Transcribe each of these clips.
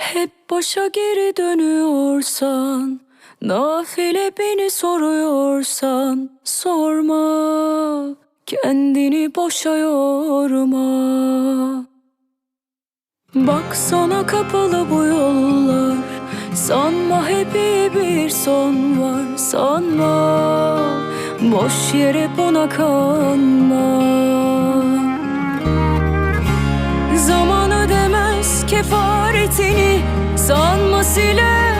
Hep başa geri dönüyorsan Nafile beni soruyorsan Sorma. Kendini boşa yorma. Baksana kapalı bu yollar. Sanma hep iyi bir son var Sanma. Boş yere buna kanma. Zaman kefaretini Sanma siler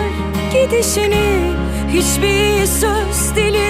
gidişini Hiçbir söz dilinde